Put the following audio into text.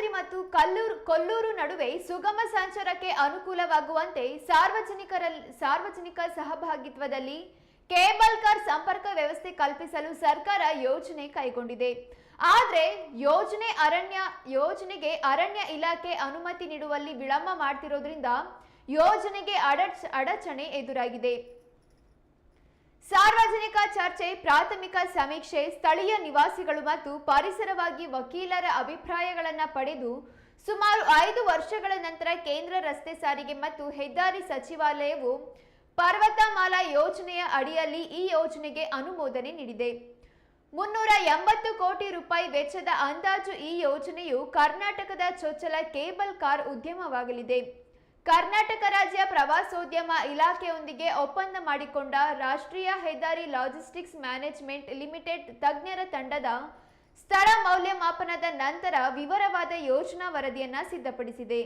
ರಾಜಾದ್ರಿ ಮತ್ತು ಕಲ್ಲೂರು, ಕೊಲ್ಲೂರು ನಡುವೆ ಸುಗಮ ಸಂಚಾರಕ್ಕೆ ಅನುಕೂಲವಾಗುವಂತೆ ಸಾರ್ವಜನಿಕರ, ಸಾರ್ವಜನಿಕ ಸಹಭಾಗಿತ್ವದಲ್ಲಿ ಕೇಬಲ್ ಕಾರ್ ಸಂಪರ್ಕ ವ್ಯವಸ್ಥೆ ಕಲ್ಪಿಸಲು ಸರ್ಕಾರ ಯೋಜನೆ ಕೈಗೊಂಡಿದೆ. ಆದರೆ ಯೋಜನೆ ಅರಣ್ಯ, ಯೋಜನೆಗೆ ಅರಣ್ಯ ಇಲಾಖೆ ಅನುಮತಿ ನೀಡುವಲ್ಲಿ ವಿಳಂಬ ಮಾಡ್ತಿರೋದ್ರಿಂದ ಯೋಜನೆಗೆ ಅಡಚ, ಅಡಚಣೆ ಎದುರಾಗಿದೆ. ಸಾರ್ವಜನಿಕ ಚರ್ಚೆ, ಪ್ರಾಥಮಿಕ ಸಮೀಕ್ಷೆ, ಸ್ಥಳೀಯ ನಿವಾಸಿಗಳು ಮತ್ತು ಪರಿಸರವಾಗಿ ವಕೀಲರ ಅಭಿಪ್ರಾಯಗಳನ್ನು ಪಡೆದು ಸುಮಾರು ಐದು ವರ್ಷಗಳ ನಂತರ ಕೇಂದ್ರ ರಸ್ತೆ ಸಾರಿಗೆ ಮತ್ತು ಹೆದ್ದಾರಿ ಸಚಿವಾಲಯವು ಪರ್ವತಮಾಲಾ ಯೋಜನೆಯ ಅಡಿಯಲ್ಲಿ ಈ ಯೋಜನೆಗೆ ಅನುಮೋದನೆ ನೀಡಿದೆ. ಮುನ್ನೂರ ಎಂಬತ್ತು ಕೋಟಿ ರೂಪಾಯಿ ವೆಚ್ಚದ ಅಂದಾಜು ಈ ಯೋಜನೆಯು ಕರ್ನಾಟಕದ ಚೊಚ್ಚಲ ಕೇಬಲ್ ಕಾರ್ ಉದ್ಯಮವಾಗಲಿದೆ. ಕರ್ನಾಟಕ ರಾಜ್ಯ ಪ್ರವಾಸೋದ್ಯಮ ಇಲಾಖೆಯೊಂದಿಗೆ ಒಪ್ಪಂದ ಮಾಡಿಕೊಂಡ ರಾಷ್ಟ್ರೀಯ ಹೆದ್ದಾರಿ ಲಾಜಿಸ್ಟಿಕ್ಸ್ ಮ್ಯಾನೇಜ್ಮೆಂಟ್ ಲಿಮಿಟೆಡ್ ತಜ್ಞರ ತಂಡದ ಸ್ಥಳ ಮೌಲ್ಯಮಾಪನದ ನಂತರ ವಿವರವಾದ ಯೋಜನಾ ವರದಿಯನ್ನ ಸಿದ್ಧಪಡಿಸಿದೆ.